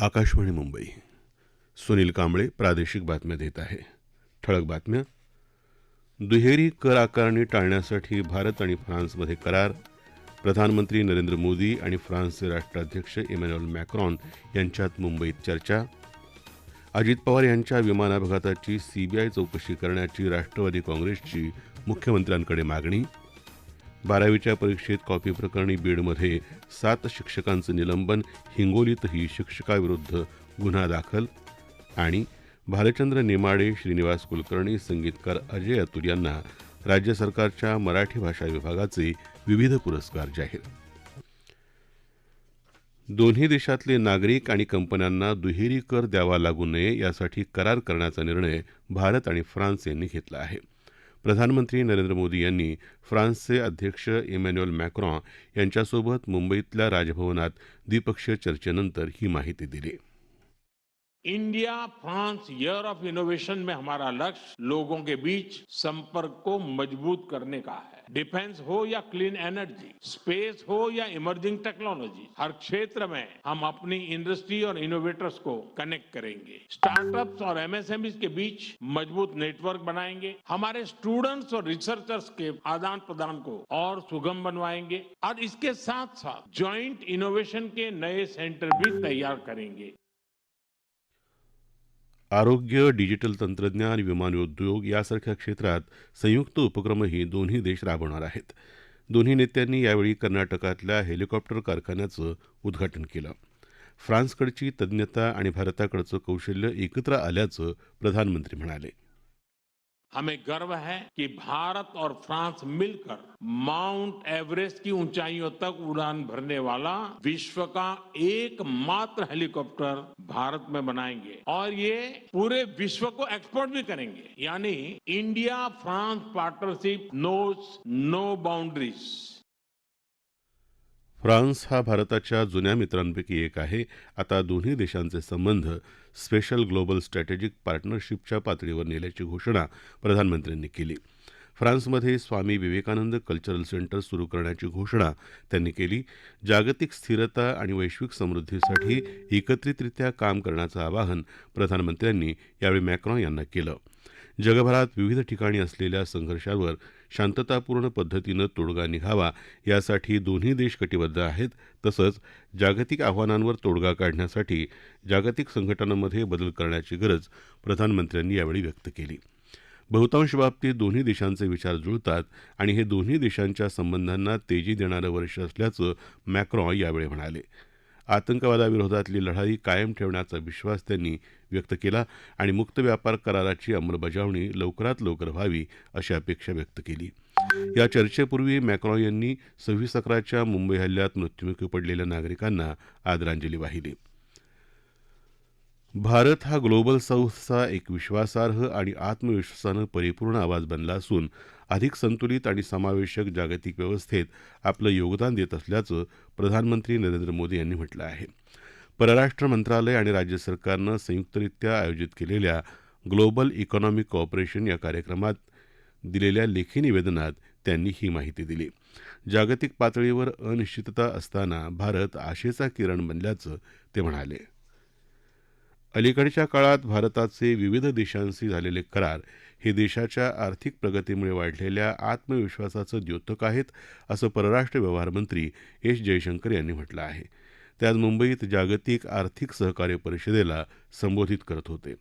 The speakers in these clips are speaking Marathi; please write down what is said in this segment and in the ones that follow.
आकाशवाणी मुंबई. सुनील कांबळे प्रादेशिक बातम्या देत आहे. ठळक बातम्या. दुहेरी कर आकारणी टाळण्यासाठी भारत आणि फ्रान्समध्ये करार. प्रधानमंत्री नरेंद्र मोदी आणि फ्रान्सचे राष्ट्राध्यक्ष इमॅन्युअल मॅक्रॉन यांच्यात मुंबईत चर्चा. अजित पवार यांच्या विमान अपघाताची सीबीआय चौकशी करण्याची राष्ट्रवादी काँग्रेसची मुख्यमंत्र्यांकडे मागणी. बारावीच्या परीक्षेत कॉपी प्रकरणी बीडमध्ये सात शिक्षकांचं निलंबन हिंगोलीतही शिक्षकाविरुद्ध गुन्हा दाखल आणि भालचंद्र नेमाडे श्रीनिवास कुलकर्णी संगीतकार अजय अतुल यांना राज्य सरकारच्या मराठी भाषा विभागाचे विविध पुरस्कार जाहीर. दोन्ही देशातले नागरिक आणि कंपन्यांना दुहेरी कर द्यावा लागू नये यासाठी करार करण्याचा निर्णय भारत आणि फ्रान्स यांनी घेतला आहे. प्रधानमंत्री नरेंद्र मोदी यांनी फ्रान्सचे अध्यक्ष इमॅन्युअल मॅक्रॉ यांच्यासोबत मुंबईतल्या राजभवनात द्विपक्षीय चर्चेनंतर ही माहिती दिली. India France year of innovation में हमारा लक्ष्य लोगों के बीच संपर्क को मज़बूत करने का है। डिफेंस हो या क्लीन एनर्जी स्पेस हो या इमर्जिंग टेक्नोलॉजी हर क्षेत्र में हम अपनी इंडस्ट्री और इनोवेटर्स को कनेक्ट करेंगे। स्टार्टअप्स और एमएसएमई के बीच मज़बूत नेटवर्क बनाएँगे। हमारे स्टूडेंट्स और रिसर्चर्स के आदान प्रदान को और सुगम बनवाएँगे। और इसके साथ साथ ज्वाइंट इनोवेशन के नए सेंटर भी तैयार करेंगे। आरोग्य डिजिटल तंत्रज्ञान विमानोद्योग यासारख्या क्षेत्रात संयुक्त उपक्रमही दोन्ही देश राबवणार आहेत. दोन्ही नेत्यांनी यावेळी कर्नाटकातल्या हेलिकॉप्टर कारखान्याचं उद्घाटन केलं. फ्रान्सकडची तज्ज्ञता आणि भारताकडचं कौशल्य एकत्र आल्याचं प्रधानमंत्री म्हणाले. हमें गर्व है कि भारत और फ्रांस मिलकर माउंट एवरेस्ट की ऊंचाइयों तक उड़ान भरने वाला विश्व का एकमात्र हेलीकॉप्टर भारत में बनाएँगे। और ये पूरे विश्व को एक्सपोर्ट भी करेंगे। यानी India France partnership knows no boundaries France हा भारताच्या जुन्या मित्रांपैकी एक आहे. आता दोन्ही देशांचे संबंध स्पेशल ग्लोबल स्ट्रॅटेजिक पार्टनरशिपच्या पातळीवर नेल्याची घोषणा प्रधानमंत्र्यांनी केली. फ्रान्समध्ये स्वामी विवेकानंद कल्चरल सेंटर सुरू करण्याची घोषणा त्यांनी केली. जागतिक स्थिरता आणि वैश्विक समृद्धीसाठी एकत्रितरित्या काम करण्याचं आवाहन प्रधानमंत्र्यांनी यावेळी मॅक्रॉन यांना केलं. जगभरात विविध ठिकाणी असलेल्या संघर्षावर शांततापूर्ण पद्धतीनं तोडगा निघावा यासाठी दोन्ही देश कटिबद्ध आहेत. तसंच जागतिक आव्हानांवर तोडगा काढण्यासाठी जागतिक संघटनांमध्ये बदल करण्याची गरज प्रधानमंत्र्यांनी यावेळी व्यक्त केली. बहुतांश बाबतीत दोन्ही देशांचे विचार जुळतात आणि हे दोन्ही देशांच्या संबंधांना तेजी देणारं वर्ष असल्याचं मॅक्रॉ यावेळी म्हणाले. आतंकवादाविरोधातली लढाई कायम ठेवण्याचा विश्वास त्यांनी व्यक्त केला आणि मुक्त व्यापार कराराची अंमलबजावणी लवकरात लवकर व्हावी अशी अपेक्षा व्यक्त केली. या चर्चेपूर्वी मॅक्रॉन यांनी सव्वीस अकराच्या मुंबई हल्ल्यात मृत्युमुखी पडलेल्या नागरिकांना आदरांजली वाहिली. भारत हा ग्लोबल साऊथचा एक विश्वासार्ह आणि आत्मविश्वासानं परिपूर्ण आवाज बनला असून अधिक संतुलित आणि समावेशक जागतिक व्यवस्थेत आपलं योगदान देत असल्याचं प्रधानमंत्री नरेंद्र मोदी यांनी म्हटलं आहे. परराष्ट्र मंत्रालय आणि राज्य सरकारनं संयुक्तरित्या आयोजित केलेल्या ग्लोबल इकॉनॉमिक कॉपरेशन या कार्यक्रमात दिलेल्या लेखी निवेदनात त्यांनी ही माहिती दिली. जागतिक पातळीवर अनिश्चितता असताना भारत आशेचा किरण बनल्याचं ते म्हणाले. अलीकडच्या काळात भारताचे विविध देशांशी झालेले करार हे देशाच्या आर्थिक प्रगतीमुळे वाढलेल्या आत्मविश्वासाचं द्योतक आहेत असं परराष्ट्र व्यवहार मंत्री एस जयशंकर यांनी म्हटलं आहे. ते आज मुंबईत जागतिक आर्थिक सहकार्य परिषदेला संबोधित करत होते.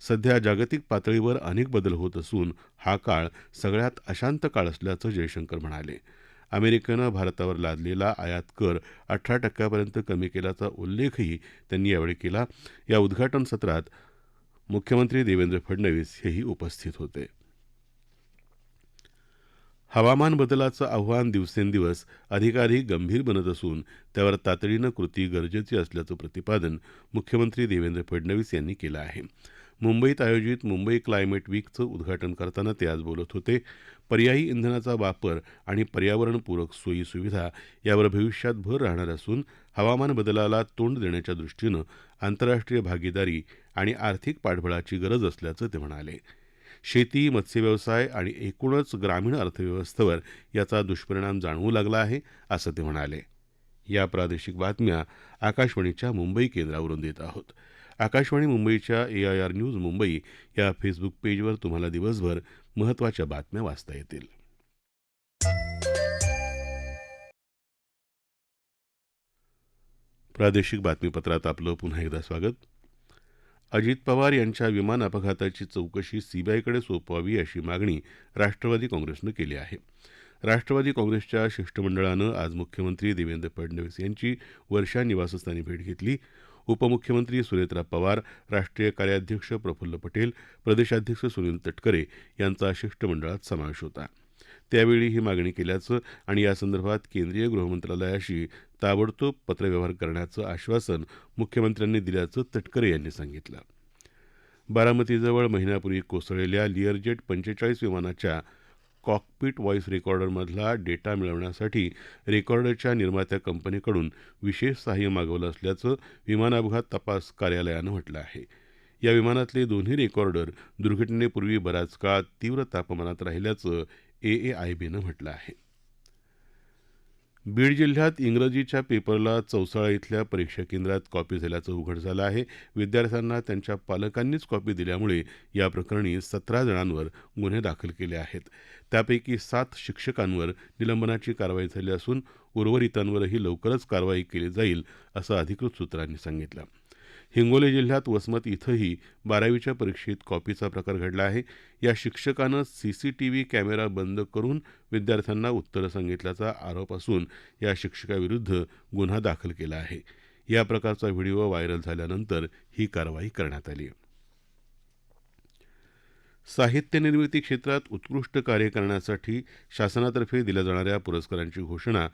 सध्या जागतिक पातळीवर अनेक बदल होत असून हा काळ सगळ्यात अशांत काळ असल्याचं जयशंकर म्हणाले. अमेरिकेनं भारतावर लादलेला आयात कर अठरा टक्क्यापर्यंत कमी केल्याचा उल्लेखही त्यांनी यावेळी केला. या उद्घाटन सत्रात मुख्यमंत्री देवेंद्र फडणवीस हेही उपस्थित होते. हवामान बदलाचं आव्हान दिवसेंदिवस अधिकाधिक गंभीर बनत असून त्यावर तातडीनं कृती गरजेची असल्याचं प्रतिपादन मुख्यमंत्री देवेंद्र फडणवीस यांनी केलं आहे. मुंबईत आयोजित मुंबई क्लायमेट वीकचं उद्घाटन करताना ते आज बोलत होते. पर्यायी इंधनाचा वापर आणि पर्यावरणपूरक सोयी सुविधा यावर भविष्यात भर राहणार असून हवामान बदलाला तोंड देण्याच्या दृष्टीनं आंतरराष्ट्रीय भागीदारी आणि आर्थिक पाठबळाची गरज असल्याचं ते म्हणाले. शेती मत्स्यव्यवसाय आणि एकूणच ग्रामीण अर्थव्यवस्थेवर याचा दुष्परिणाम जाणवू लागला आहे असं ते म्हणाले. या प्रादेशिक बातम्या आकाशवाणीच्या मुंबई केंद्रावरून देत आहोत. आकाशवाणी मुंबईच्या A I R news Mumbai या फेसबुक पेजवर तुम्हाला दिवसभर महत्त्वाच्या बातम्या वाचता येतील. प्रादेशिक बातमीपत्रात आपलं पुन्हा एकदा स्वागत. अजित पवार यांच्या विमान अपघाताची चौकशी सीबीआयकडे सोपवावी अशी मागणी राष्ट्रवादी काँग्रेसनं केली आहे. राष्ट्रवादी काँग्रेसच्या शिष्टमंडळानं आज मुख्यमंत्री देवेंद्र फडणवीस यांची वर्षा निवासस्थानी भेट घेतली. उपमुख्यमंत्री सुनेत्रा पवार राष्ट्रीय कार्याध्यक्ष प्रफुल्ल पटेल प्रदेशाध्यक्ष सुनील तटकरे यांचा शिष्टमंडळात समावेश होता. त्यावेळी ही मागणी केल्याचं आणि यासंदर्भात केंद्रीय गृहमंत्रालयाशी ताबडतोब पत्रव्यवहार करण्याचं आश्वासन मुख्यमंत्र्यांनी दिल्याचं तटकरे यांनी सांगितलं. बारामतीजवळ महिन्यापूर्वी कोसळलेल्या लिअरजेट पंचेचाळीस विमानाच्या कॉकपिट व्हॉइस रेकॉर्डरमधला डेटा मिळवण्यासाठी रेकॉर्डरच्या निर्मात्या कंपनीकडून विशेष सहाय्य मागवलं असल्याचं विमान अपघात तपास कार्यालयानं म्हटलं आहे. या विमानातले दोन्ही रेकॉर्डर दुर्घटनेपूर्वी बराच काळ तीव्र तापमानात राहिल्याचं एएआयबीनं म्हटलं आहे. बीड जिल्ह्यात इंग्रजीच्या पेपरला चौसाळा इथल्या परीक्षा केंद्रात कॉपी झाल्याचं उघड झालं आहे. विद्यार्थ्यांना त्यांच्या पालकांनीच कॉपी दिल्यामुळे या प्रकरणी सतरा जणांवर गुन्हे दाखल केले आहेत. त्यापैकी सात शिक्षकांवर निलंबनाची कारवाई झाली असून उर्वरितांवरही लवकरच कारवाई केली जाईल असं अधिकृत सूत्रांनी सांगितलं. हिंगोली जिल्ह्यात वसमत इथंही बारावीच्या परीक्षेत कॉपीचा प्रकार घडला आहे. या शिक्षकानं सीसीटीव्ही कॅमेरा बंद करून विद्यार्थ्यांना उत्तरं सांगितल्याचा आरोप असून या शिक्षकाविरुद्ध गुन्हा दाखल केला आहे. या प्रकारचा व्हिडिओ व्हायरल झाल्यानंतर ही कारवाई करण्यात आली. साहित्य निर्मिती क्षेत्रात उत्कृष्ट कार्य करण्यासाठी शासनातर्फे दिल्या जाणाऱ्या पुरस्कारांची घोषणा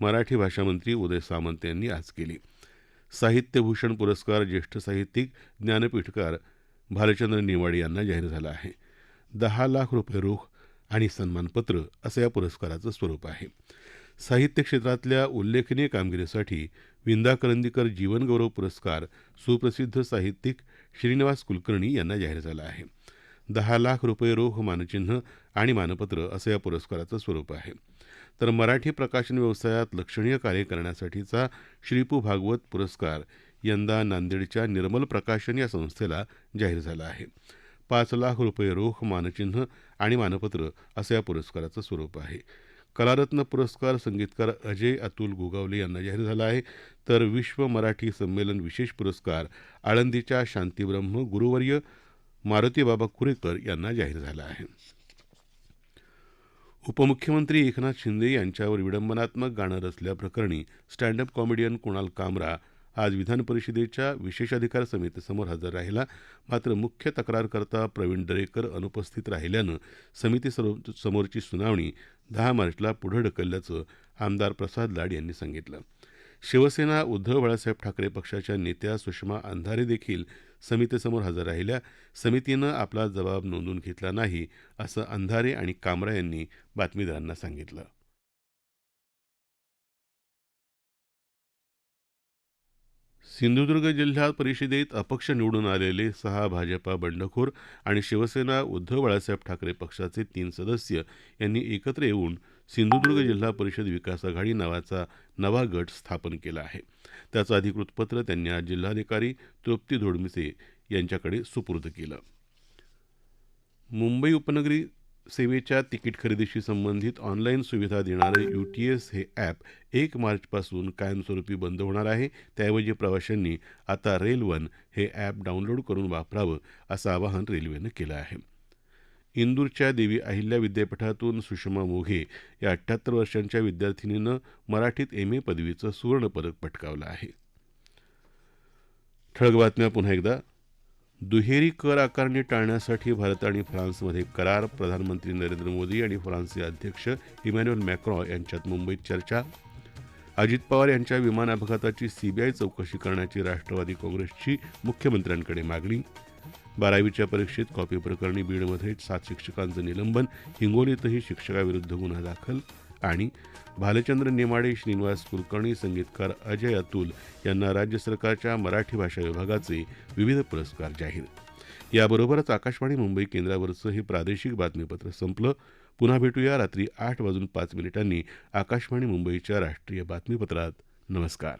मराठी भाषा मंत्री उदय सामंत यांनी आज केली. साहित्यभूषण पुरस्कार ज्येष्ठ साहित्यिक ज्ञानपीठकार भालचंद्र नेवाडे यांना जाहीर झाला आहे. दहा लाख रुपये रोख आणि सन्मानपत्र असं या पुरस्काराचं स्वरूप आहे. साहित्य क्षेत्रातल्या उल्लेखनीय कामगिरीसाठी विंदा करंदीकर जीवनगौरव पुरस्कार सुप्रसिद्ध साहित्यिक श्रीनिवास कुलकर्णी यांना जाहीर झाला आहे. दहा लाख रुपये रोख मानचिन्ह आणि मानपत्र असं या पुरस्काराचं स्वरूप आहे. तर मराठी प्रकाशन व्यवसायात लक्षणीय कार्य करण्यासाठीचा श्रीपू भागवत पुरस्कार यंदा नांदेडच्या निर्मल प्रकाशन या संस्थेला जाहीर झाला आहे. पाच लाख रुपये रोख मानचिन्ह आणि मानपत्र असं या पुरस्काराचं स्वरूप आहे. कलारत्न पुरस्कार संगीतकार अजय अतुल गोगावले यांना जाहीर झाला आहे. तर विश्व मराठी संमेलन विशेष पुरस्कार आळंदीच्या शांतीब्रह्म गुरुवर्य मारुतीबाबा कुरेकर यांना जाहीर झाला आहे. उपमुख्यमंत्री एकनाथ शिंदे यांच्यावर विडंबनात्मक गाणं रचल्याप्रकरणी स्टँडअप कॉमेडियन कुणाल कामरा आज विधानपरिषदेच्या विशेषाधिकार समितीसमोर हजर राहिला. मात्र मुख्य तक्रारकर्ता प्रवीण दरेकर अनुपस्थित राहिल्यानं समितीसमोरची सुनावणी दहा मार्चला पुढं ढकलल्याचं आमदार प्रसाद लाड यांनी सांगितलं. शिवसेना उद्धव बाळासाहेब ठाकरे पक्षाच्या नेत्या सुषमा अंधारे देखील समितीसमोर हजर राहिल्या. समितीनं आपला जबाब नोंदवून घेतला नाही असं अंधारे आणि कामरा यांनी बातमीदारांना सांगितलं. सिंधुदुर्ग जिल्हा परिषदेत अपक्ष निवडून आलेले सहा भाजपा बंडखोर आणि शिवसेना उद्धव बाळासाहेब ठाकरे पक्षाचे तीन सदस्य यांनी एकत्र येऊन सिंधुदुर्ग जिल्हा परिषद विकास आघाडी नावाचा नवा गट स्थापन केला आहे. त्याचं अधिकृत पत्र त्यांनी आज जिल्हाधिकारी तृप्ती धोडमिसे यांच्याकडे सुपूर्द केलं. मुंबई उपनगरी सेवेच्या तिकीट खरेदीशी संबंधित ऑनलाईन सुविधा देणारं यू टी एस हे ॲप एक मार्चपासून कायमस्वरूपी बंद होणार आहे. त्याऐवजी प्रवाशांनी आता रेल वन हे ॲप डाउनलोड करून वापरावं असं आवाहन रेल्वेनं केलं आहे. इंदूरच्या देवी अहिल्या विद्यापीठातून सुषमा मोघे या अठ्ठ्याहत्तर वर्षांच्या विद्यार्थिनीनं मराठीत एम ए पदवीचं सुवर्णपदक पटकावलं आहे. ठळक बातम्या पुन्हा एकदा. दुहेरी कर आकारणी टाळण्यासाठी भारत आणि फ्रान्समध्ये करार प्रधानमंत्री नरेंद्र मोदी आणि फ्रान्सचे अध्यक्ष इमॅन्युअल मॅक्रॉ यांच्यात मुंबईत चर्चा. अजित पवार यांच्या विमान अपघाताची सीबीआय चौकशी करण्याची राष्ट्रवादी काँग्रेसची मुख्यमंत्र्यांकडे मागणी. बारावीच्या परीक्षेत कॉपी प्रकरणी बीडमध्ये सात शिक्षकांचं निलंबन हिंगोलीतही शिक्षकाविरुद्ध गुन्हा दाखल आणि भालचंद्र नेमाडे श्रीनिवास कुलकर्णी संगीतकार अजय अतुल यांना राज्य सरकारच्या मराठी भाषा विभागाचे विविध पुरस्कार जाहीर. याबरोबरच आकाशवाणी मुंबई केंद्रावरचं हे प्रादेशिक बातमीपत्र संपलं. पुन्हा भेटूया रात्री आठ वाजून पाच मिनिटांनी आकाशवाणी मुंबईच्या राष्ट्रीय बातमीपत्रात. नमस्कार.